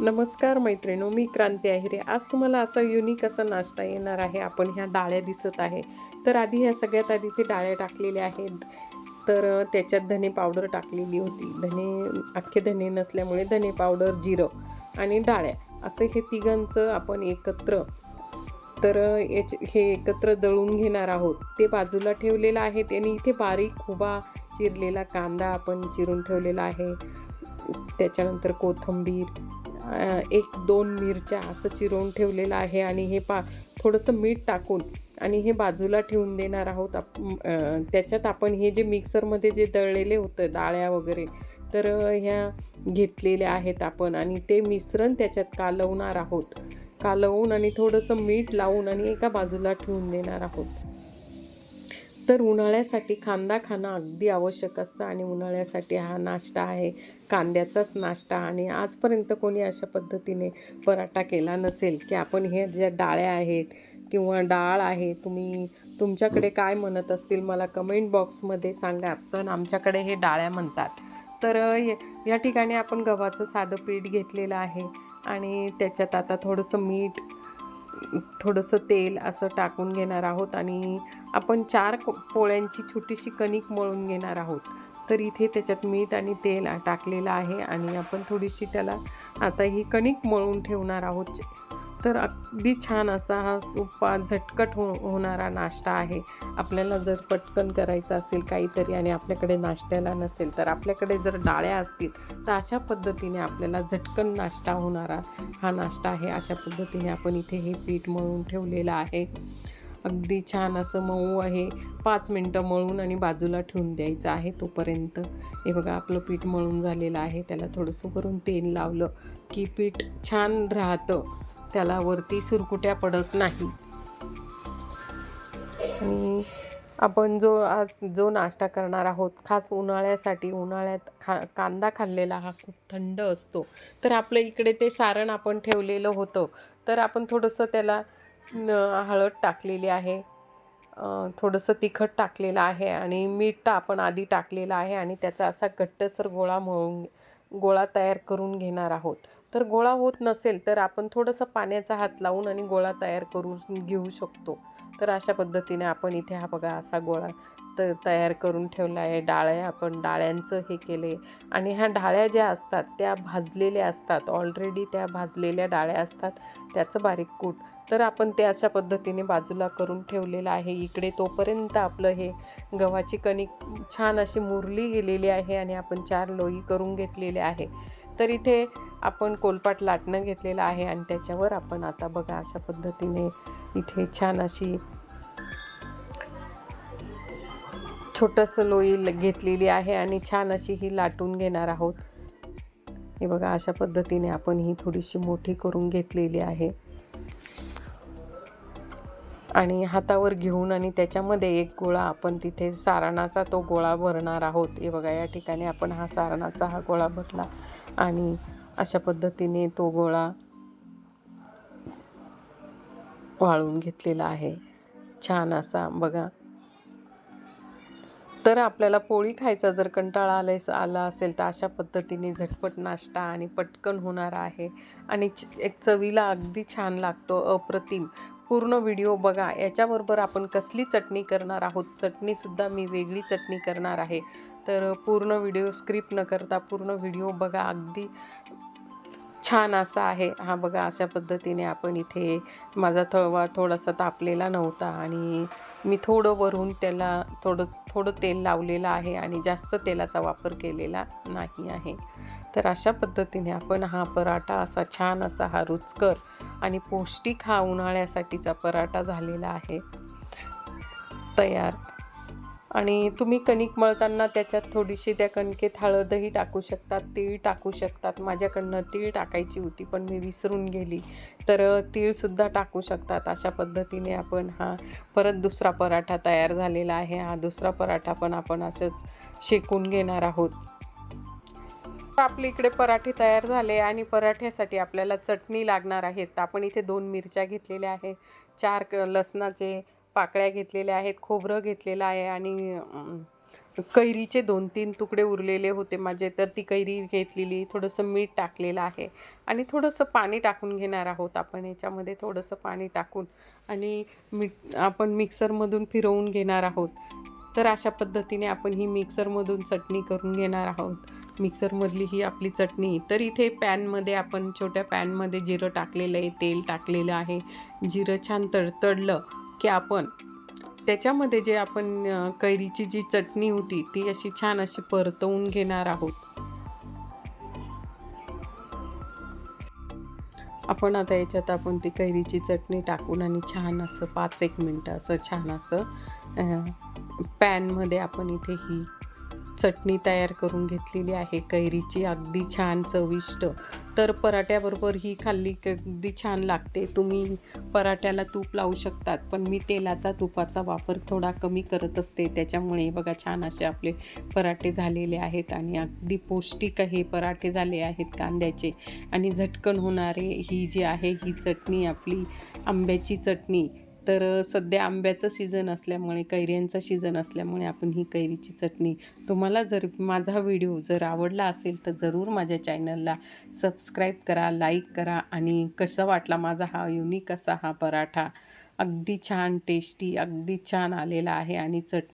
नमस्कार मैत्रिणो मी क्रांती आहे आज तुम्हाला असा युनिक असा नाश्ता येणार आहे. आपण ह्या डाळ्या दिसत आहे. तर आधी ह्या सगळ्यात आधी ते डाळ्या टाकलेल्या आहेत. तर त्याच्यात धने पावडर टाकलेली होती. धने अख्खे धने नसल्यामुळे धने पावडर जिरं आणि डाळ्या असं हे तिघांचं आपण एकत्र तर याचे हे एकत्र दळून घेणार आहोत. ते बाजूला ठेवलेलं आहे आणि इथे बारीक उभा चिरलेला कांदा आपण चिरून ठेवलेला आहे. त्याच्यानंतर कोथिंबीर एक दोन मिरच्या असं चिरवून ठेवलेलं आहे आणि हे पा थोडंसं मीठ टाकून आणि हे बाजूला ठेवून देणार आहोत आप त्याच्यात आपण हे जे मिक्सरमध्ये जे दळलेले होतं डाळ्या वगैरे तर ह्या घेतलेल्या आहेत आपण आणि ते मिश्रण त्याच्यात कालवणार आहोत. कालवून आणि थोडंसं मीठ लावून आणि एका बाजूला ठेवून देणार आहोत. तर उन्हाळ्यासाठी कांदा खाणं अगदी आवश्यक असतं आणि उन्हाळ्यासाठी हा नाश्ता आहे कांद्याचाच नाश्ता. आणि आजपर्यंत कोणी अशा पद्धतीने पराठा केला नसेल की आपण हे ज्या डाळ्या आहेत किंवा डाळ आहे तुम्ही तुमच्याकडे काय म्हणत असतील मला कमेंट बॉक्समध्ये सांगा. पण आमच्याकडे हे डाळ्या म्हणतात. तर या ठिकाणी आपण गव्हाचं साधं पीठ घेतलेलं आहे आणि त्याच्यात आता थोडंसं मीठ थोडंसं तेल असं टाकून घेणार आहोत आणि आपण चार पोळ्यांची छोटीशी कणिक मळून घेणार आहोत. तर इथे त्याच्यात मीठ आणि तेल टाकलेलं आहे आणि आपण थोडीशी त्याला आता ही कणिक मळून ठेवणार आहोत. तर अगदी छान असा हा सोपा झटकट हो होणारा नाश्ता आहे. आपल्याला जर पटकन करायचं असेल काहीतरी आणि आपल्याकडे नाश्त्याला नसेल तर आपल्याकडे जर डाळ्या असतील तर अशा पद्धतीने आपल्याला झटकन नाश्ता होणारा हा नाश्ता आहे. अशा पद्धतीने आपण इथे हे पीठ मळून ठेवलेलं आहे. अगदी छान असं मऊ आहे. पाच मिनटं मळून आणि बाजूला ठेवून द्यायचं आहे तोपर्यंत. हे बघा आपलं पीठ मळून झालेलं आहे. त्याला थोडंसं करून तेल लावलं की पीठ छान राहतं. त्याला वरती सुरकुट्या पडत नाही. आणि आपण जो आज जो नाश्ता करणार आहोत खास उन्हाळ्यासाठी उन्हाळ्यात खा कांदा खाल्लेला हा खूप थंड असतो. तर आपलं इकडे ते सारण आपण ठेवलेलं होतं. तर आपण थोडंसं त्याला हळद टाकलेली आहे. थोडंसं तिखट टाकलेलं आहे आणि मीठ आपण आधी टाकलेलं आहे आणि त्याचा असा घट्टसर गोळा मळून गोळा तयार करून घेणार आहोत. तर गोळा होत नसेल तर आपण थोडंसं पाण्याचा हात लावून आणि गोळा तयार करून घेऊ शकतो. तर अशा पद्धतीने आपण इथे हा बघा असा गोळा त तयार करून ठेवला आहे. डाळ्या आपण डाळ्यांचं हे केले. आणि ह्या डाळ्या ज्या असतात त्या भाजलेल्या असतात. ऑलरेडी त्या भाजलेल्या डाळ्या असतात. त्याचं बारीक कूट. तर आपण ते अशा पद्धतीने बाजूला करून ठेवलेलं आहे. इकडे तोपर्यंत आपलं हे गव्हाची कणिक छान अशी मुरली गेलेली आहे आणि आपण चार लोई करून घेतलेले आहे. तर इथे आपण कोलपाट लाटणं घेतलेलं आहे आणि त्याच्यावर आपण आता बघा अशा पद्धतीने इथे छान अशी छोटंसं लोई ल- घेतलेली आहे आणि छान अशी ही लाटून घेणार आहोत. हे बघा अशा पद्धतीने आपण ही थोडीशी मोठी करून घेतलेली आहे. आणि हातावर घेऊन आणि त्याच्यामध्ये एक गोळा आपण तिथे सारणाचा तो गोळा भरणार आहोत. हे बघा या ठिकाणी आपण हा सारणाचा हा गोळा भरला. आणि अशा पद्धतीने तो गोळा वाळून घेतलेला आहे. छान असा बघा. तर आपल्याला पोळी खायचा जर कंटाळा आलाय आला असेल तर अशा पद्धतीने झटपट नाश्ता आणि पटकन होणारा आहे. आणि एक चवीला अगदी छान लागतो अप्रतिम. पूर्ण व्हिडिओ बघा. याच्याबरोबर आपण कसली चटणी करणार आहोत? चटणीसुद्धा मी वेगळी चटणी करणार आहे. तर पूर्ण व्हिडिओ स्क्रिप्ट न करता पूर्ण व्हिडिओ बघा. अगदी छान असा आहे. हा बघा अशा पद्धतीने आपण इथे माझा तवा थोडासा तापलेला नव्हता आणि मी थोडं वरून त्याला थोडं थोडं तेल लावलेलं आहे आणि जास्त तेलाचा वापर केलेला नाही आहे. तर अशा पद्धतीने आपण हा पराठा असा छान असा हा रुचकर आणि पौष्टिक हा उन्हाळ्यासाठीचा पराठा झालेला आहे. तयार. आणि तुम्ही कणिक मळताना त्याच्यात थोडीशी त्या कणकेत हळदही टाकू शकतात तीळ टाकू शकतात. माझ्याकडनं तीळ टाकायची होती पण मी विसरून गेली. तर तीळसुद्धा टाकू शकतात. अशा पद्धतीने आपण हा परत दुसरा पराठा तयार झालेला आहे. हा दुसरा पराठा पण आपण असंच शेकून घेणार आहोत. आपली इकडे पराठे तयार झाले आणि पराठ्यासाठी आपल्याला चटणी लागणार आहेत तर आपण इथे दोन मिरच्या घेतलेल्या आहे चार क लसणाचे पाकळ्या घेतलेल्या आहेत खोबरं घेतलेलं आहे आणि कैरीचे दोन तीन तुकडे उरलेले होते माझे तर ती कैरी घेतलेली थोडंसं मीठ टाकलेलं आहे आणि थोडंसं पाणी टाकून घेणार आहोत आपण याच्यामध्ये थोडंसं पाणी टाकून आणि मीठ आपण मिक्सरमधून फिरवून घेणार आहोत. तर अशा पद्धतीने आपण ही मिक्सरमधून चटणी करून घेणार आहोत. मिक्सरमधली ही आपली चटणी. तर इथे पॅनमध्ये आपण छोट्या पॅनमध्ये जिरं टाकलेलं आहे तेल टाकलेलं आहे. जिरं छान तडतडलं. की आपण त्याच्यामध्ये जे आपण कैरीची जी चटणी होती ती अशी छान अशी परतवून घेणार आहोत. आपण आता याच्यात आपण ती कैरीची चटणी टाकून आणि छान असं पाच एक मिनटं असं छान असं पॅनमध्ये आपण इथे ही चटणी तयार करून घेतलेली आहे. कैरीची अगदी छान चविष्ट. तर पराठ्याबरोबर ही खाल्ली अगदी छान लागते. तुम्ही पराठ्याला तूप लावू शकतात पण मी तेलाचा तुपाचा वापर थोडा कमी करत असते. त्याच्यामुळे बघा छान असे आपले पराठे झालेले आहेत आणि अगदी पौष्टिक हे पराठे झाले आहेत कांद्याचे. आणि झटकन होणारे ही जी आहे ही चटणी आपली आंब्याची चटणी तर सध्या आंब्याचं सीझन असल्यामुळे कैऱ्यांचा सीझन असल्यामुळे आपण ही कैरीची चटणी तुम्हाला जर माझा व्हिडिओ जर आवडला असेल तर जरूर माझ्या चॅनलला सबस्क्राईब करा लाईक करा आणि कसा वाटला माझा हा युनिक असा हा पराठा. अगदी छान टेस्टी अगदी छान आलेला आहे आणि चट